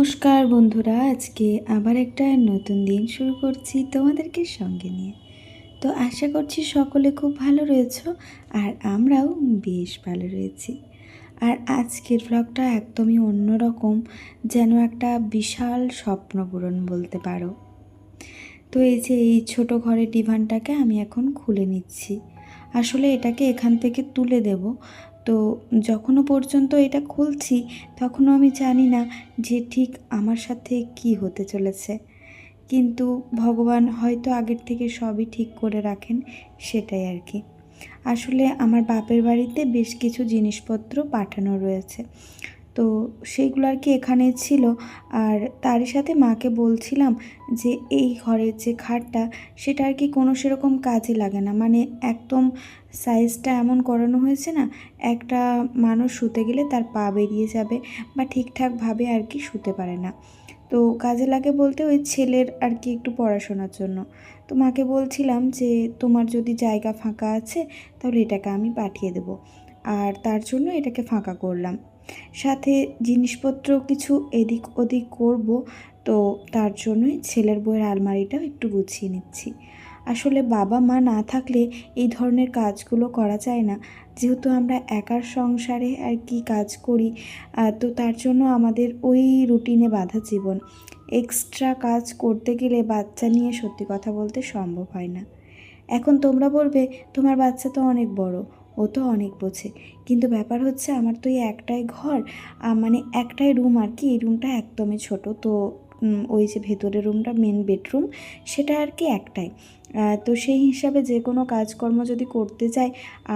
নমস্কার বন্ধুরা, আজকে আবার একটা নতুন দিন শুরু করছি তোমাদেরকে সঙ্গে নিয়ে। তো আশা করছি সকলে খুব ভালো রয়েছো আর আমরাও বেশ ভালো রয়েছি। আর আজকের ব্লগটা একদমই অন্যরকম, যেন একটা বিশাল স্বপ্ন পূরণ বলতে পারো। তো এই যে এই ছোট ঘরের ডিভানটাকে আমি এখন খুলে নিচ্ছি। আসলে এটাকে এখান থেকে তুলে দেব। তো যখনও পর্যন্ত এটা খুলছি, তখনও আমি জানি না যে ঠিক আমার সাথে কি হতে চলেছে। কিন্তু ভগবান হয়তো আগের থেকে সবই ঠিক করে রাখেন, সেটাই আর কি। আসলে আমার বাপের বাড়িতে বেশ কিছু জিনিসপত্র পাঠানো রয়েছে। তো সেইগুলো আর কি এখানে ছিল। আর তারই সাথে মাকে বলছিলাম যে, এই ঘরের যে খাটটা, সেটা আর কি কোনো সেরকম কাজে লাগে না। মানে একদম সাইজটা এমন করানো হয়েছে না, একটা মানুষ শুতে গেলে তার পা বেরিয়ে যাবে বা ঠিকঠাকভাবে আর কি শুতে পারে না। তো কাজে লাগে বলতে ওই ছেলের আর কি একটু পড়াশোনার জন্য। তো মাকে বলছিলাম যে, তোমার যদি জায়গা ফাঁকা আছে, তাহলে এটাকে আমি পাঠিয়ে দেবো। আর তার জন্য এটাকে ফাঁকা করলাম। সাথে জিনিসপত্র কিছু এদিক ওদিক করব, তো তার জন্যই ছেলের বইয়ের আলমারিটাও একটু গুছিয়ে নিচ্ছি। আসলে বাবা মা না থাকলে এই ধরনের কাজগুলো করা যায় না। যেহেতু আমরা একার সংসারে আর কি কাজ করি তো তার জন্য আমাদের ওই রুটিনে বাধা জীবন। এক্সট্রা কাজ করতে গেলে বাচ্চা নিয়ে সত্যি কথা বলতে সম্ভব হয় না। এখন তোমরা বলবে, তোমার বাচ্চা তো অনেক বড়। ও তো অনেক বোঝে। কিন্তু ব্যাপার হচ্ছে আমার তো এই একটাই ঘর মানে একটাই রুম আর কি, এই রুমটা একদমই ছোট। তো ওই যে ভেতরের রুমটা মেন বেডরুম সেটা আর কি একটাই। তো সেই হিসাবে যে কোনো কাজকর্ম যদি করতে যাই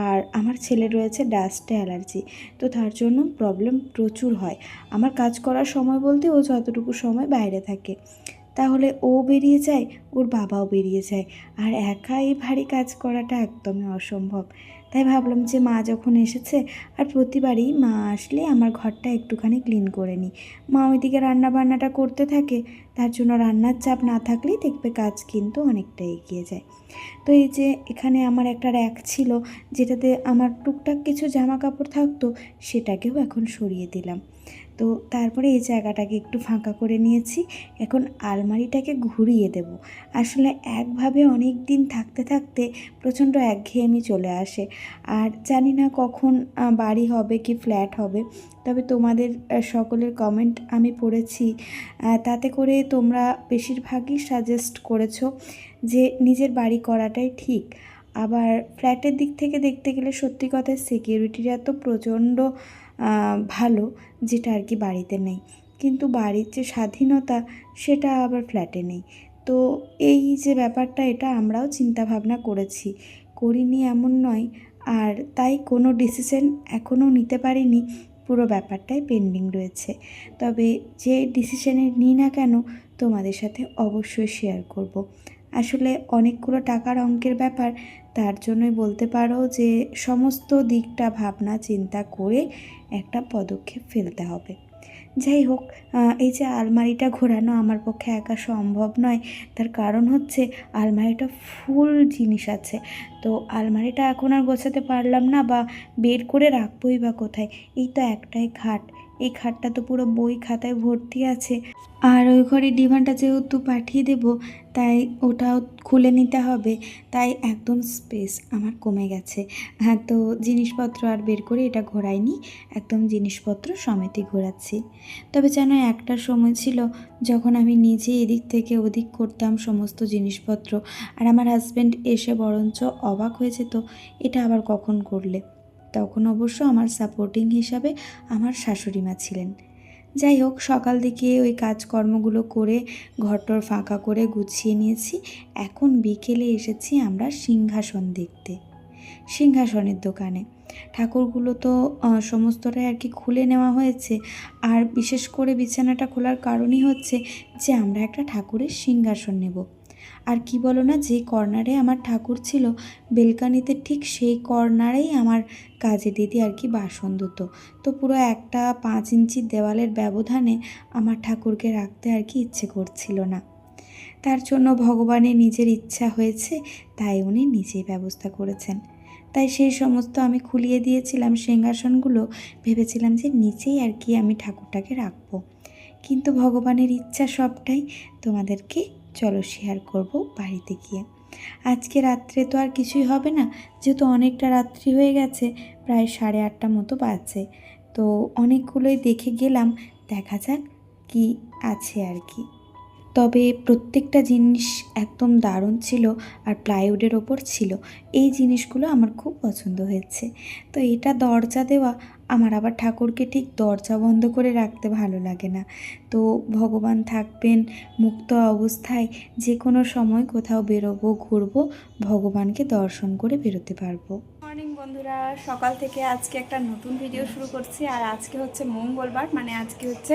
আর আমার ছেলে রয়েছে ডাস্টে অ্যালার্জি তো তার জন্য প্রবলেম প্রচুর হয়। আমার কাজ করার সময় বলতে ও যতটুকু সময় বাইরে থাকে। তাহলে ও বেরিয়ে যায়, ওর বাবাও বেরিয়ে যায়। আর একা এই ভারী কাজ করাটা একদমই অসম্ভব। তাই ভাবলাম যে মা যখন এসেছে আর প্রতিবারই মা আসলে আমার ঘরটা একটুখানি ক্লিন করে নিই। মা ওইদিকে রান্না বান্নাটা করতে থাকে, তার জন্য রান্নার চাপ না থাকলেই দেখবে কাজ কিন্তু অনেকটা এগিয়ে যায়। তো এই যে এখানে আমার একটা র্যাক ছিল, যেটাতে আমার টুকটাক কিছু জামা কাপড় থাকতো, সেটাকেও এখন সরিয়ে দিলাম। তো তারপরে এই জায়গাটাকে একটু ফাঁকা করে নিয়েছি। এখন আলমারিটাকে ঘুরিয়ে দেব। আসলে একভাবে অনেক দিন থাকতে থাকতে প্রচণ্ড একঘেয়েমি চলে আসে। আর জানি না কখন বাড়ি হবে কি ফ্ল্যাট হবে, তবে তোমাদের সকলের কমেন্ট আমি পড়েছি। তাতে করে তোমরা বেশিরভাগই সাজেস্ট করেছ যে নিজের বাড়ি করাটাই ঠিক। আবার ফ্ল্যাটের দিক থেকে দেখতে গেলে সত্যি কথা সিকিউরিটিরা তো প্রচণ্ড ভালো, যেটা আর কি বাড়িতে নেই। কিন্তু বাড়ির যে স্বাধীনতা, সেটা আবার ফ্ল্যাটে নেই। তো এই যে ব্যাপারটা, এটা আমরাও চিন্তা ভাবনা করেছি। করিনি এমন নয়, আর তাই কোনো ডিসিশন এখনও নিতে পারিনি। পুরো ব্যাপারটাই পেন্ডিং রয়েছে। তবে যে ডিসিশনে নিই না কেন, তোমাদের সাথে অবশ্যই শেয়ার করব। আসলে অনেকগুলো টাকার অঙ্কের ব্যাপার, তার জন্যই বলতে পারো যে সমস্ত দিকটা ভাবনা চিন্তা করে একটা পদক্ষেপ ফেলতে হবে। যাই হোক এই যে আলমারিটা ঘোরানো আমার পক্ষে একা সম্ভব নয়, তার কারণ হচ্ছে আলমারিটা ফুল জিনিস আছে। তো আলমারিটা এখন আর গোছাতে পারলাম না বা বের করে রাখবোই বা কোথায়, এই তো একটাই খাট। এই খাটটা তো পুরো বই খাতায় ভর্তি আছে। আর ওই ঘরে ডিভানটা যেহেতু পাঠিয়ে দেব, তাই ওটাও খুলে নিতে হবে। তাই একদম স্পেস আমার কমে গেছে। হ্যাঁ তো জিনিসপত্র আর বের করে এটা ঘোরাইনি, একদম জিনিসপত্র সমেতই ঘোরাচ্ছি। তবে যেন একটা সময় ছিল, যখন আমি নিজে এদিক থেকে ওদিক করতাম সমস্ত জিনিসপত্র। আর আমার হাজব্যান্ড এসে বরঞ্চ অবাক হয়ে যেত এটা আবার কখন করলে? তখন অবশ্য আমার সাপোর্টিং হিসাবে আমার শাশুড়ি মা ছিলেন। যাই হোক, সকাল দিকে ওই কাজকর্মগুলো করে ঘরটর ফাঁকা করে গুছিয়ে নিয়েছি। এখন বিকেলে এসেছি আমরা সিংহাসন দেখতে। সিংহাসনের দোকানে। ঠাকুরগুলো তো সমস্তটাই আর কি খুলে নেওয়া হয়েছে। আর বিশেষ করে বিছানাটা খোলার কারণই হচ্ছে যে আমরা একটা ঠাকুরের সিংহাসন নেব। আর কি বলো না যে কর্নারে আমার ঠাকুর ছিল, বেলকানিতে ঠিক সেই কর্নারেই আমার কাজে দিদি আর কি বাসন ধুত। তো পুরো একটা পাঁচ ইঞ্চির দেওয়ালের ব্যবধানে আমার ঠাকুরকে রাখতে আর কি ইচ্ছে করছিল না। তার জন্য ভগবানের নিজের ইচ্ছা হয়েছে, তাই উনি নিজেই ব্যবস্থা করেছেন। তাই সেই সমস্ত আমি খুলিয়ে দিয়েছিলাম সিংহাসনগুলো, ভেবেছিলাম যে নিচেই আর কি আমি ঠাকুরটাকে রাখব। কিন্তু ভগবানের ইচ্ছা সবটাই তোমাদেরকে চলো শেয়ার করব বাড়িতে গিয়ে। আজকে রাত্রে তো আর কিছুই হবে না, যেহেতু অনেকটা রাত্রি হয়ে গেছে, প্রায় সাড়ে আটটা মতো বাজছে। তো অনেকগুলোই দেখে গেলাম, দেখা যাক কি আছে আর কি। তবে প্রত্যেকটা জিনিস একদম দারুণ ছিল আর প্লাইউডের ওপর ছিল। এই জিনিসগুলো আমার খুব পছন্দ হয়েছে। তো এটা দরজা দেওয়া আমার আবার ঠাকুরকে ঠিক দরজা বন্ধ করে রাখতে ভালো লাগে না। তো ভগবান থাকবেন, মুক্ত অবস্থায় যে কোনো সময় কোথাও বেরোবো, ঘুরবো, ভগবানকে দর্শন করে বেরোতে পারব। মর্নিং বন্ধুরা, সকাল থেকে আজকে একটা নতুন ভিডিও শুরু করছি। আর আজকে হচ্ছে মঙ্গলবার মানে আজকে হচ্ছে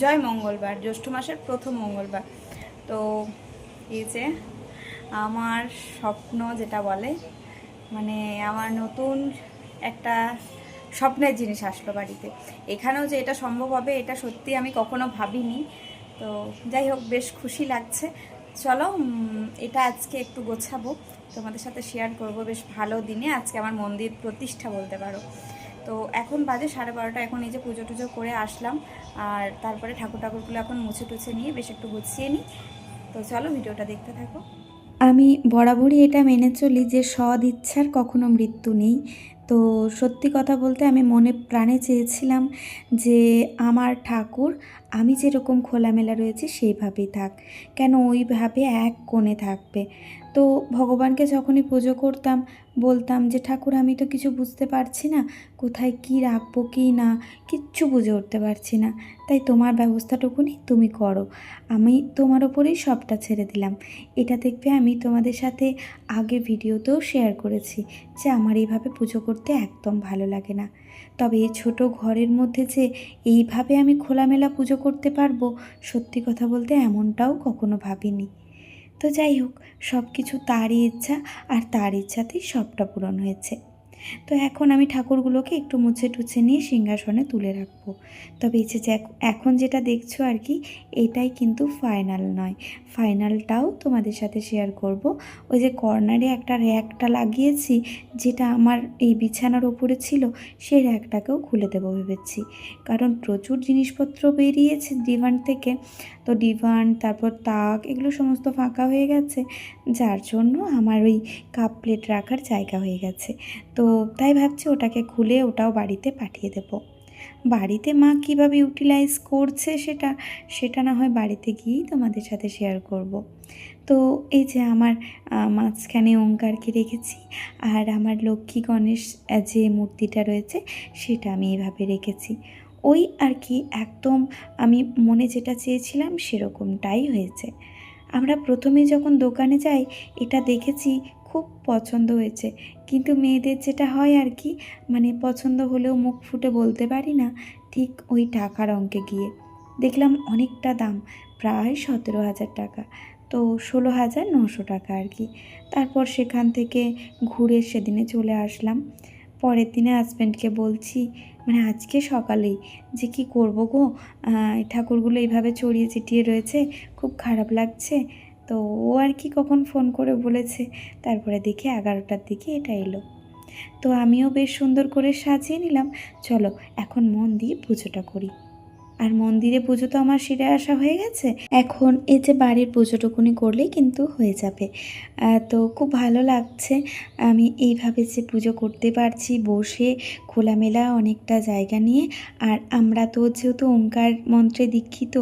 জয় মঙ্গলবার, জ্যৈষ্ঠ মাসের প্রথম মঙ্গলবার। তো এই যে আমার স্বপ্ন যেটা বলে মানে আমার নতুন একটা স্বপ্নের জিনিস আসলো বাড়িতে। এখানেও যে এটা সম্ভব হবে, এটা সত্যি আমি কখনো ভাবিনি। তো যাই হোক, বেশ খুশি লাগছে। চলো এটা আজকে একটু গোছাবো। তোমাদের সাথে শেয়ার করব। বেশ ভালো দিনে আজকে আমার মন্দির প্রতিষ্ঠা বলতে পারো। তো এখন বাজে সাড়ে বারোটা। এখন এই যে পুজো টুজো করে আসলাম। আর তারপরে ঠাকুর ঠাকুরগুলো এখন মুছে টুছে নিয়ে বেশ একটু গুছিয়ে নিই। তো চলো, ভিডিওটা দেখতে থাকো। আমি বরাবরই এটা মেনে চলি যে সৎ ইচ্ছার কখনো মৃত্যু নেই। তো সত্যি কথা বলতে আমি মনে প্রাণে চেয়েছিলাম যে আমার ঠাকুর আমি যেরকম খোলামেলা রয়েছে, সেইভাবেই থাক। কেন ওইভাবে এক কোণে থাকবে? তো ভগবানকে যখনই পুজো করতাম, বলতাম যে, ঠাকুর, আমি তো কিছু বুঝতে পারছি না। কোথায় কি রাখব, কি না? কিচ্ছু বুঝে উঠতে পারছি না। তাই তোমার ব্যবস্থাটুকুনি তুমি করো। আমি তোমার ওপরেই সবটা ছেড়ে দিলাম। এটা দেখবে আমি তোমাদের সাথে আগে ভিডিওতেও শেয়ার করেছি যে, আমার এইভাবে পুজো করতে একদম ভালো লাগে না। তবে এই ছোট ঘরের মধ্যে যে এইভাবে আমি খোলামেলা পুজো করতে পারব, সত্যি কথা বলতে এমনটাও কখনো ভাবিনি। তো যাই হোক সব কিছু তারই ইচ্ছা আর তার ইচ্ছাতেই সবটা পূরণ হয়েছে। তো এখন আমি ঠাকুরগুলোকে একটু মুছে টুছে নিয়ে সিংহাসনে তুলে রাখব। তবে এই যে এখন যেটা দেখছ আর কি, এটাই কিন্তু ফাইনাল নয়। ফাইনালটাও তোমাদের সাথে শেয়ার করব। ওই যে কর্নারে একটা র্যাকটা লাগিয়েছি, যেটা আমার এই বিছানার ওপরে ছিল, সেই র্যাকটাকেও খুলে দেবো ভেবেছি। কারণ প্রচুর জিনিসপত্র বেরিয়েছে ডিভান থেকে। তো ডিভান তারপর তাক, এগুলো সমস্ত ফাঁকা হয়ে গেছে। যার জন্য আমার ওই কাপ প্লেট রাখার জায়গা হয়ে গেছে। তো তাই ভাবছি ওটাকে খুলে ওটাও বাড়িতে পাঠিয়ে দেবো। বাড়িতে মা কীভাবে ইউটিলাইজ করছে সেটা সেটা না হয় বাড়িতে গিয়েই তোমাদের সাথে শেয়ার করব। তো এই যে আমার মাঝখানে ওঙ্কারকে রেখেছি আর আমার লক্ষ্মী গণেশ যে মূর্তিটা রয়েছে সেটা আমি এভাবে রেখেছি ওই আর কি একদম আমি মনে যেটা চেয়েছিলাম সেরকমটাই হয়েছে আমরা প্রথমে যখন দোকানে যাই, এটা দেখেছি খুব পছন্দ হয়েছে। কিন্তু মেয়েদের যেটা হয় আর কি মানে পছন্দ হলেও মুখ ফুটে বলতে পারি না, ঠিক ওই টাকার অঙ্কে গিয়ে। দেখলাম অনেকটা দাম, প্রায় সতেরো হাজার টাকা। তো ষোলো হাজার নশো টাকা আর কি। তারপর সেখান থেকে ঘুরে সেদিনে চলে আসলাম। পরের দিনে হাজব্যান্ডকে বলছি মানে আজকে সকালেই, যে কি করব গো? ঠাকুরগুলো এইভাবে ছড়িয়ে ছিটিয়ে রয়েছে, খুব খারাপ লাগছে। তো ও আর কি কখন ফোন করে বলেছে। তারপরে দেখি এগারোটার দিকে এটা এলো। তো আমিও বেশ সুন্দর করে সাজিয়ে নিলাম। চলো, এখন মন দিয়ে পুজোটা করি। আর মন্দিরে পুজো তো আমার সেরে আসা হয়ে গেছে। এখন এই যে বাড়ির পুজোটুকুনি করলেই কিন্তু হয়ে যাবে। তো খুব ভালো লাগছে। আমি এইভাবে যে পুজো করতে পারছি, বসে খোলামেলা অনেকটা জায়গা নিয়ে। আর আমরা তো যেহেতু ওঙ্কার মন্ত্রে দীক্ষিত,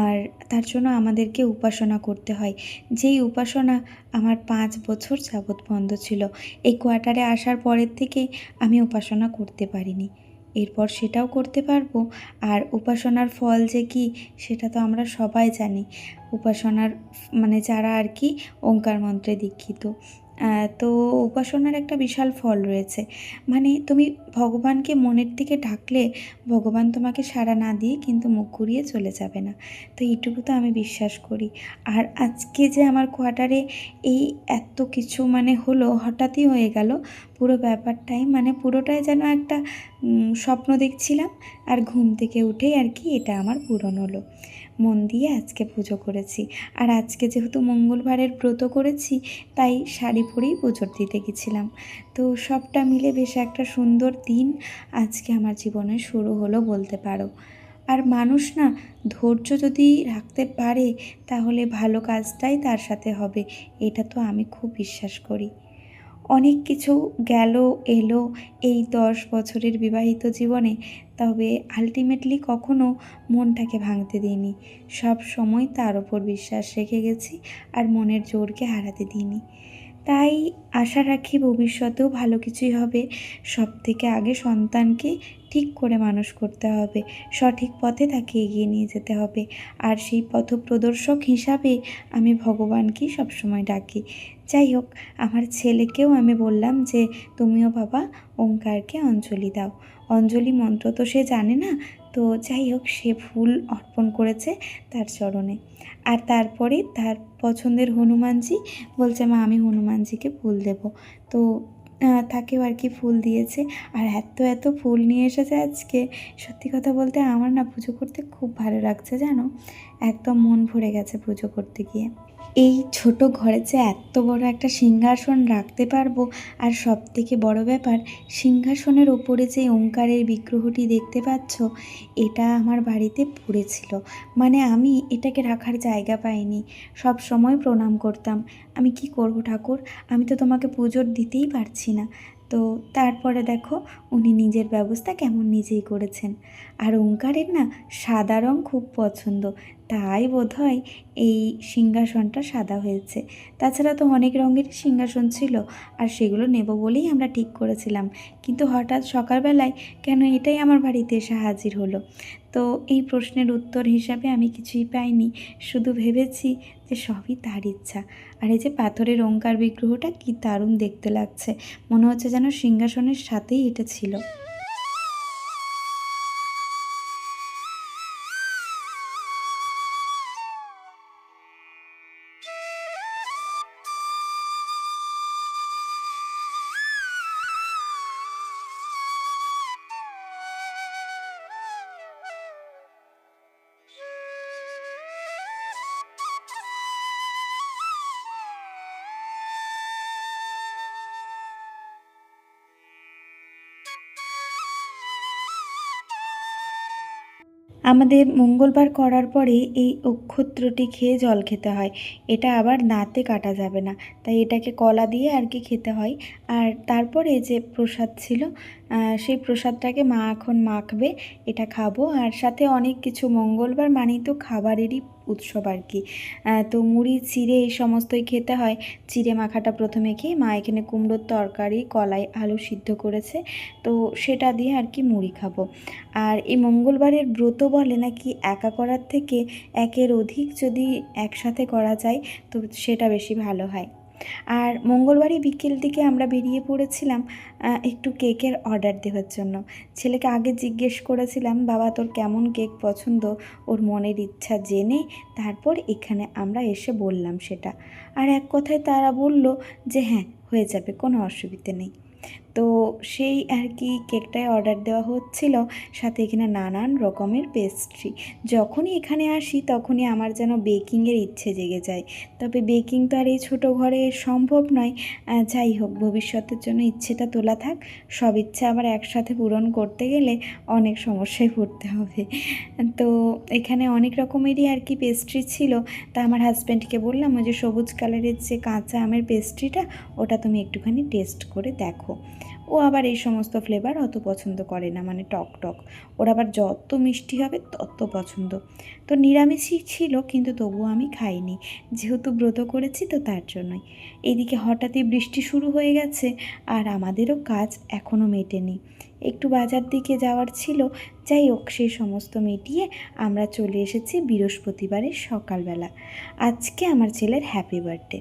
আর তার জন্য আমাদেরকে উপাসনা করতে হয়। যেই উপাসনা আমার পাঁচ বছর যাবৎ বন্ধ ছিল, এই কোয়ার্টারে আসার পরের থেকে আমি উপাসনা করতে পারিনি। এরপর সেটাও করতে পারব। আর উপাসনার ফল যে কি, সেটা তো আমরা সবাই জানি। উপাসনার মানে যারা আর কি, ওঙ্কার মন্ত্রে দীক্ষিত। তো উপাসনার একটা বিশাল ফল রয়েছে। মানে তুমি ভগবানকে মনের থেকে ডাকলে ভগবান তোমাকে সাড়া না দিয়ে কিন্তু মুখ ঘুরিয়ে চলে যাবে না। তো এইটুকু তো আমি বিশ্বাস করি। আর আজকে যে আমার কোয়ার্টারে এই এত কিছু মানে হলো, হঠাৎই হয়ে গেল পুরো ব্যাপারটাই। মানে পুরোটাই যেন একটা স্বপ্ন দেখছিলাম আর ঘুম থেকে উঠেই আর কি এটা আমার পূরণ হলো। মন দিয়ে আজকে পুজো করেছি। আর আজকে যেহেতু মঙ্গলবারের ব্রত করেছি, তাই শাড়ি পরেই পুজোর দিতে গেছিলাম। তো সবটা মিলে বেশ একটা সুন্দর দিন আজকে আমার জীবনে শুরু হলো বলতে পারো। আর মানুষ না, ধৈর্য যদি রাখতে পারে, তাহলে ভালো কাজটাই তার সাথে হবে, এটা তো আমি খুব বিশ্বাস করি। অনেক কিছু গেল, এলো, এই দশ বছরের বিবাহিত জীবনে তবে আলটিমেটলি কখনো মনটাকে ভাঙতে দিইনি। সব সময় তার ওপর বিশ্বাস রেখে গেছি আর মনের জোরকে হারাতে দিইনি। তাই আশা রাখি ভবিষ্যতেও ভালো কিছুই হবে। সব থেকে আগে সন্তানকে ঠিক করে মানুষ করতে হবে। সঠিক পথে তাকে এগিয়ে নিয়ে যেতে হবে। আর সেই পথ প্রদর্শক হিসাবে আমি ভগবানকেই সবসময় ডাকি। যাই হোক, আমার ছেলেকেও আমি বললাম যে, তুমিও বাবা ওঙ্কারকে অঞ্জলি দাও। অঞ্জলি মন্ত্র তো সে জানে না, তো যাই হোক, সে ফুল অর্পণ করেছে তার চরণে। আর তারপরে তার পছন্দের হনুমানজি বলছে, মা, আমি হনুমানজিকে ফুল দেব। তো তাকেও আর কি ফুল দিয়েছে। আর এত এত ফুল নিয়ে এসেছে আজকে। সত্যি কথা বলতে আমার না পুজো করতে খুব ভালো লাগছে, জানো? একদম মন ভরে গেছে পুজো করতে গিয়ে। এই ছোট ঘরে যে এত বড় একটা সিংহাসন রাখতে পারব? আর সব থেকে বড় ব্যাপার, সিংহাসনের ওপরে যে ওঙ্কারের বিগ্রহটি দেখতে পাচ্ছ, এটা আমার বাড়িতে পড়েছিল। মানে আমি এটাকে রাখার জায়গা পাইনি। সব সময় প্রণাম করতাম। আমি কি করব ঠাকুর? আমি তো তোমাকে পুজোর দিতেই পারছি না। তো তারপরে দেখো, উনি নিজের ব্যবস্থা কেমন নিজেই করেছেন। আর ওঙ্কারের না সাদা রং খুব পছন্দ। তাই বোধহয় এই সিংহাসনটা সাদা হয়েছে। তাছাড়া তো অনেক রঙের সিংহাসন ছিল আর সেগুলো নেব বলেই আমরা ঠিক করেছিলাম। কিন্তু হঠাৎ সকালবেলায় কেন এটাই আমার বাড়িতে এসে হাজির হলো? তো এই প্রশ্নের উত্তর হিসাবে আমি কিছুই পাইনি। শুধু ভেবেছি যে সবই তার ইচ্ছা। আর এই যে পাথরের ওঙ্কার বিগ্রহটা কি দারুণ দেখতে লাগছে। মনে হচ্ছে যেন সিংহাসনের সাথেই এটা ছিল। আমাদের মঙ্গলবার করার পরে এই অক্ষত্রটি খেয়ে জল খেতে হয়। এটা আবার দাঁতে কাটা যাবে না। তাই এটাকে কলা দিয়ে আর কি খেতে হয়। আর তারপরে যে প্রসাদ ছিল সেই প্রসাদটাকে মা এখন মাখবে, এটা খাব। আর সাথে অনেক কিছু মঙ্গলবার মানেই তো খাবারেরই উৎসব আর কি। তো মুড়ি, চিড়ে এই সমস্তই খেতে হয়। চিড়ে মাখাটা প্রথমে খেয়ে মা এখানে কুমড়োর তরকারি, কলাই, আলু সিদ্ধ করেছে। তো সেটা দিয়ে আর কি মুড়ি খাব। আর এই মঙ্গলবারের ব্রত বলে নাকি একা করার থেকে একের অধিক যদি একসাথে করা যায়, তো সেটা বেশি ভালো হয়। আর মঙ্গলবারই বিকেল দিকে আমরা বেরিয়ে পড়েছিলাম একটু কেকের অর্ডার দেওয়ার জন্য। ছেলেকে আগে জিজ্ঞেস করেছিলাম, বাবা, তোর কেমন কেক পছন্দ? ওর মনের ইচ্ছা জেনে তারপর এখানে আমরা এসে বললাম সেটা। আর এক কথায় তারা বলল যে হ্যাঁ হয়ে যাবে, কোনো অসুবিধে নেই। তো সেই আর কি কেকটায় অর্ডার দেওয়া হচ্ছিল, সাথে এখানে নানান রকমের পেস্ট্রি যখনই এখানে আসি তখনই আমার যেন বেকিংয়ের ইচ্ছে জেগে যায়। তবে বেকিং তো আর এই ছোটো ঘরে সম্ভব নয়। যাই হোক, ভবিষ্যতের জন্য ইচ্ছেটা তোলা থাক। সব ইচ্ছে আবার একসাথে পূরণ করতে গেলে অনেক সমস্যায় পড়তে হবে। তো এখানে অনেক রকমেরই আর কি পেস্ট্রি ছিল। তা আমার হাজব্যান্ডকে বললাম, ওই যে সবুজ কালারের যে কাঁচা আমের পেস্ট্রিটা ওটা তুমি একটুখানি টেস্ট করে দেখো। ও আবার এই সমস্ত ফ্লেভার অত পছন্দ করে না মানে টক টক। ওর আবার যত মিষ্টি হবে তত পছন্দ। তো নিরামিষই ছিল, কিন্তু তবুও আমি খাইনি। যেহেতু ব্রত করেছি তো তার জন্যই। এদিকে হঠাৎই বৃষ্টি শুরু হয়ে গেছে আর আমাদেরও কাজ এখনও মেটেনি। একটু বাজার দিকে যাওয়ার ছিল, যাই হোক সেই সমস্ত মিটিয়ে আমরা চলে এসেছি বৃহস্পতিবারের সকালবেলা। আজকে আমার ছেলের হ্যাপি বার্থডে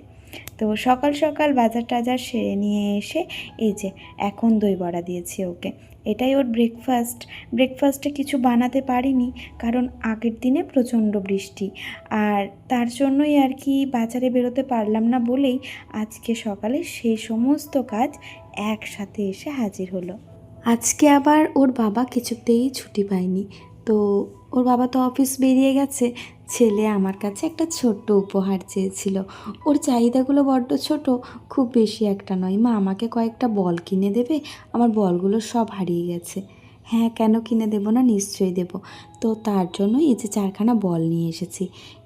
তো সকাল সকাল বাজার টাজার সেরে নিয়ে এসে এই যে এখন দই বড়া দিয়েছি ওকে। এটাই ওর ব্রেকফাস্ট ব্রেকফাস্টে কিছু বানাতে পারিনি কারণ আগের দিনে প্রচণ্ড বৃষ্টি। আর তার জন্যই আর কি বাজারে বেরোতে পারলাম না বলেই আজকে সকালে সেই সমস্ত কাজ একসাথে এসে হাজির হলো। আজকে আবার ওর বাবা কিছুতেই ছুটি পায়নি। তো ওর বাবা তো অফিস বেরিয়ে গেছে ছেলে আমার কাছে একটা ছোট্ট উপহার চেয়েছিল। ওর চাহিদাগুলো বড্ড ছোট, খুব বেশি একটা নয়। মা আমাকে কয়েকটা বল কিনে দেবে, আমার বলগুলো সব হারিয়ে গেছে। হ্যাঁ কেন কিনে দেবো না? নিশ্চয়ই দেবো। তো তার জন্য এই যে চারখানা বল নিয়ে এসেছি।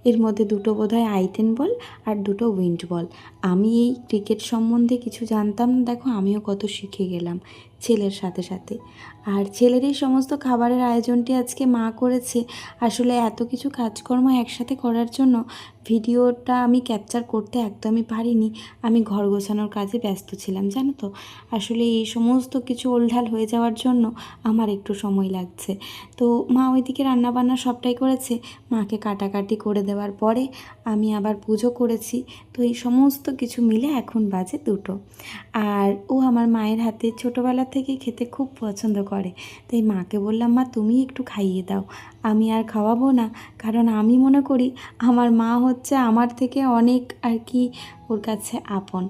এর মধ্যে দুটো বোধহয় আইটেন বল আর দুটো উইন্ড বল। আমি এই ক্রিকেট সম্বন্ধে কিছু জানতাম না, দেখো আমিও কত শিখে গেলাম ছেলের সাথে সাথে। আর ছেলের এই সমস্ত খাবারের আয়োজনটি আজকে মা করেছে। আসলে এত কিছু কাজকর্ম একসাথে করার জন্য ভিডিওটা আমি ক্যাপচার করতে একদমই পারিনি। আমি ঘর গোছানোর কাজে ব্যস্ত ছিলাম, জানো তো। আসলে এই সমস্ত কিছু ওলঢাল হয়ে যাওয়ার জন্য আমার একটু সময় লাগছে। তো মা ওইদিকে রান্নাবান্না সবটাই করেছে। মাকে কাটাকাটি করে দেওয়ার পরে আমি আবার পুজো করেছি। তো এই সমস্ত কিছু মিলে এখন বাজে দুটো। আর ও আমার মায়ের হাতে ছোটোবেলা থেকে খেতে খুব পছন্দ করে। তাই মাকে বললাম, মা তুমি একটু খাইয়ে দাও। আমি আর খাওয়াবো না। কারণ আমি মনে করি, আমার মা হচ্ছে আমার থেকে অনেক আর কি ওর কাছে আপন।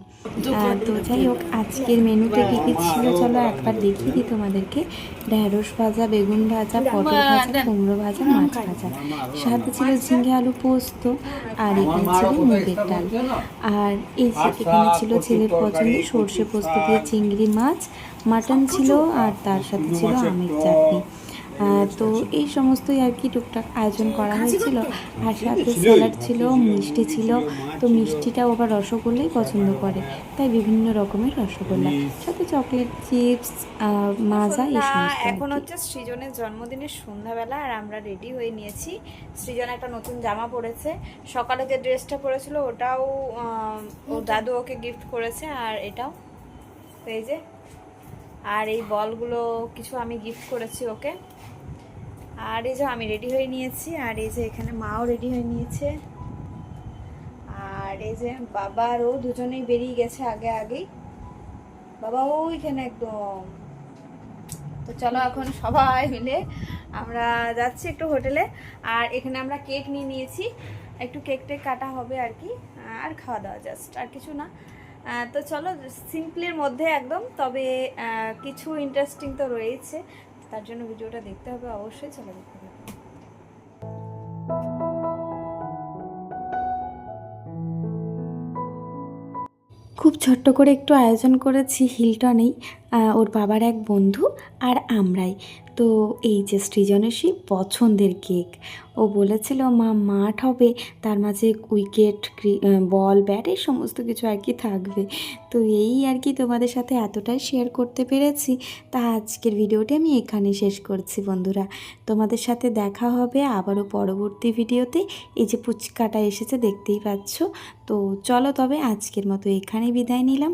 তো যাই হোক আজকের মেনুতে কী কী ছিল? চলো একবার দেখিয়ে দিই তোমাদেরকে। ঢ্যাঁড়স ভাজা বেগুন ভাজা পটল ভাজা কুমড়ো ভাজা মাছ ভাজা। সাথে ছিল ঝিঙে আলু পোস্ত আর এখানে ছিল মুগের ডাল। আর এই যে এখানে ছিল ছেলের পছন্দ সর্ষে পোস্ত দিয়ে চিংড়ি মাছ মাটন ছিল আর তার সাথে ছিল আমের চাটনি। তো এই সমস্তই আর কি টুকটাক আয়োজন করা হয়েছিল। আর সাথে স্যালাড ছিল মিষ্টি ছিল। তো মিষ্টিটাও আবার রসগোল্লাই পছন্দ করে। তাই বিভিন্ন রকমের রসগোল্লা সাথে চকলেট চিপস মাজা এই সমস্ত এখন হচ্ছে সৃজনের জন্মদিনের সন্ধ্যাবেলা আর আমরা রেডি হয়ে নিয়েছি। সৃজন একটা নতুন জামা পরেছে। সকালে যে ড্রেসটা পরেছিল ওটাও ও দাদু ওকে গিফট করেছে আর এটাও। এই যে আর এই বলগুলো কিছু আমি গিফট করেছি ওকে। আর এই যে আমি রেডি হয়ে নিয়েছি, আর এই যে এখানে মাও রেডি হয়ে নিয়েছে। আর এই যে বাবা আর ও দুজনেই বেরিয়ে গেছে আগে আগেই। বাবা ওইখানে একদম। তো চলো এখন সবাই মিলে আমরা যাচ্ছি একটু হোটেলে। আর এখানে আমরা কেক নিয়ে নিয়েছি। একটু কেক টেক কাটা হবে আর কি, আর খাওয়া দাওয়া জাস্ট আর কিছু না। তো চলো সিম্পলের মধ্যে একদম, তবে কিছু ইন্টারেস্টিং তো রয়েছে। তার জন্য ভিডিওটা দেখতে হবে, অবশ্যই চলে দেখতে হবে খুব ছোট্ট করে একটু আয়োজন করেছি হিলটনেই ওর বাবার এক বন্ধু আর আমরাই। তো এই যে সৃজনের সেই পছন্দের কেক, ও বলেছিল, মা, মাঠ হবে, তার মাঝে উইকেট বল, ব্যাট, এই সমস্ত কিছু আর কি থাকবে। তো এই আর কি তোমাদের সাথে এতটাই শেয়ার করতে পেরেছি। তা আজকের ভিডিওটি আমি এখানে শেষ করছি বন্ধুরা। তোমাদের সাথে দেখা হবে আবারও পরবর্তী ভিডিওতে। এই যে পুচকাটা এসেছে, দেখতেই পাচ্ছ। তো চলো তবে আজকের মতো এখানেই বিদায় নিলাম।